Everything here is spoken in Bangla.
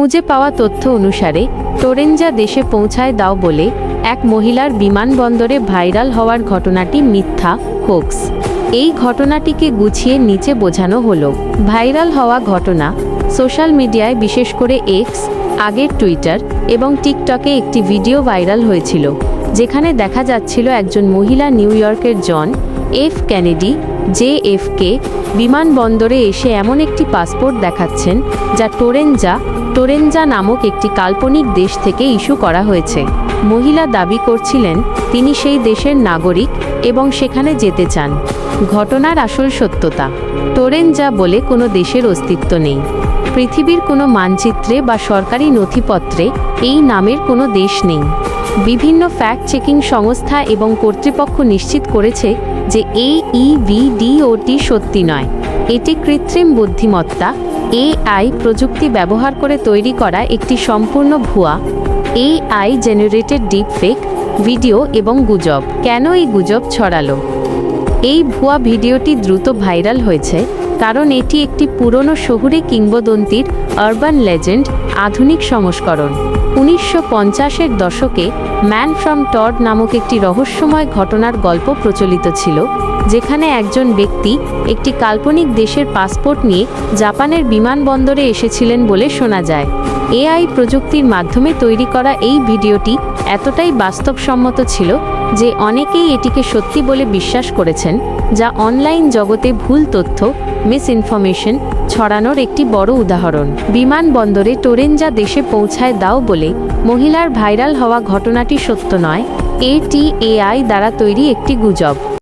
খুঁজে পাওয়া তথ্য অনুসারে, টোরেঞ্জা দেশে পৌঁছায় দাও বলে এক মহিলার বিমানবন্দরে ভাইরাল হওয়ার ঘটনাটি মিথ্যা, হোক্স। এই ঘটনাটিকে গুছিয়ে নিচে বোঝানো হলো। ভাইরাল হওয়া ঘটনা, সোশ্যাল মিডিয়ায় বিশেষ করে এক্স আগের টুইটার এবং টিকটকে একটি ভিডিও ভাইরাল হয়েছিল, যেখানে দেখা যাচ্ছিল একজন মহিলা নিউ ইয়র্কের John F Kennedy J F K বিমানবন্দরে এসে এমন একটি পাসপোর্ট দেখাচ্ছেন যা টোরেঞ্জা টোরেঞ্জা নামক একটি কাল্পনিক দেশ থেকে ইস্যু করা হয়েছে। মহিলা দাবি করছিলেন, তিনি সেই দেশের নাগরিক এবং সেখানে যেতে চান। ঘটনার আসল সত্যতা। টোরেঞ্জা বলে কোনো দেশের অস্তিত্ব নেই। পৃথিবীর কোনো মানচিত্রে বা সরকারি নথিপত্রে এই নামের কোনো দেশ নেই। বিভিন্ন ফ্যাক্ট চেকিং সংস্থা এবং কর্তৃপক্ষ নিশ্চিত করেছে যে এই ইভিডিওটি সত্যি নয়। এটি কৃত্রিম বুদ্ধিমত্তা এআই প্রযুক্তি ব্যবহার করে তৈরি করা একটি সম্পূর্ণ ভুয়া। AI generated deep fake video এবং গুজব। কেন এই গুজব ছড়ালো? এই ভুয়া ভিডিওটি দ্রুত ভাইরাল হয়েছে। কারণ এটি একটি পুরনো শহুরে কিংবদন্তির আরবান লেজেন্ড আধুনিক সংস্করণ। উনিশশো পঞ্চাশের দশকে ম্যান ফ্রম টড নামক একটি রহস্যময় ঘটনার গল্প প্রচলিত ছিল, যেখানে একজন ব্যক্তি একটি কাল্পনিক দেশের পাসপোর্ট নিয়ে জাপানের বিমানবন্দরে এসেছিলেন বলে শোনা যায়। এআই প্রযুক্তির মাধ্যমে তৈরি করা এই ভিডিওটি এতটাই বাস্তবসম্মত ছিল যে অনেকেই এটিকে সত্যি বলে বিশ্বাস করেছেন, যা অনলাইন জগতে ভুল তথ্য মিস ইনফরমেশন ছড়ানোর একটি বড় উদাহরণ। বিমানবন্দরে টোরেঞ্জা দেশে পৌঁছায় দাও বলে মহিলার ভাইরাল হওয়া ঘটনাটি সত্য নয়। এটিএআই দ্বারা তৈরি একটি গুজব।